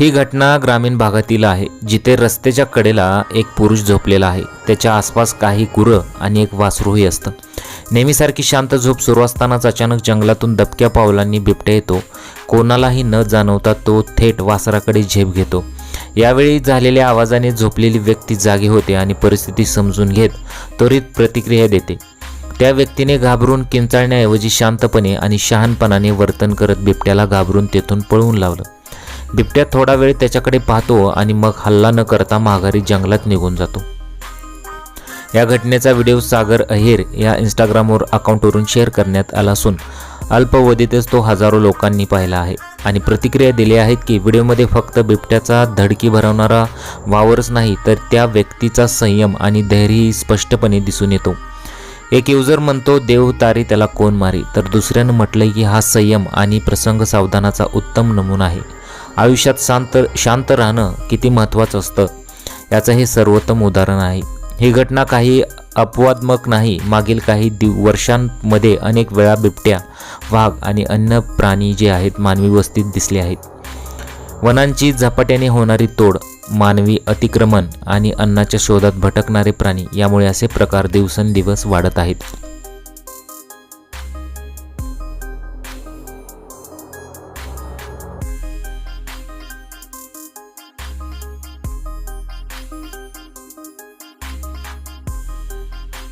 ही घटना ग्रामीण भागातील आहे जिथे रस्त्याच्या कडेला एक पुरुष झोपलेला आहे. त्याच्या आसपास काही गुरं आणि एक वासरूही असतं. नेहमीसारखी शांत झोप सुरू असतानाच अचानक जंगलातून दबक्या पावलांनी बिबट्या येतो. कोणालाही न जाणवता तो थेट वासराकडे झेप घेतो. यावेळी झालेल्या आवाजाने झोपलेली व्यक्ती जागी होते आणि परिस्थिती समजून घेत त्वरित प्रतिक्रिया देते. त्या व्यक्तीने घाबरून किंचाळण्याऐवजी शांतपणे आणि शहाणपणाने वर्तन करत बिबट्याला घाबरून तेथून पळवून लावलं. बिबट्या थोडा वेळ त्याच्याकडे पाहतो आणि मग हल्ला न करता माघारी जंगलात निघून जातो. या घटनेचा व्हिडिओ सागर अहेर या इंस्टाग्रामवर अकाउंटवरून शेअर करण्यात आला असून अल्पवधीतच तो हजारो लोकांनी पाहिला आहे आणि प्रतिक्रिया दिल्या आहेत की व्हिडिओमध्ये फक्त बिबट्याचा धडकी भरवणारा वावरच नाही तर त्या व्यक्तीचा संयम आणि धैर्यही स्पष्टपणे दिसून येतो. एक युजर म्हणतो देव तारी त्याला कोण मारी? तर दुसऱ्यानं म्हटलंय की हा संयम आणि प्रसंग सावधानाचा उत्तम नमुना आहे. आयुष्यात शांत शांत राहणं किती महत्त्वाचं असतं याचं हे सर्वोत्तम उदाहरण आहे. ही घटना काही अपवादमक नाही मागील काही दिव वर्षांमध्ये अनेक वेळा बिबट्या वाघ आणि अन्य प्राणी जे आहेत मानवी वस्तीत दिसले आहेत. वनांची झपाट्याने होणारी तोड मानवी अतिक्रमण आणि अन्नाच्या शोधात भटकणारे प्राणी यामुळे असे प्रकार दिवसेंदिवस वाढत आहेत.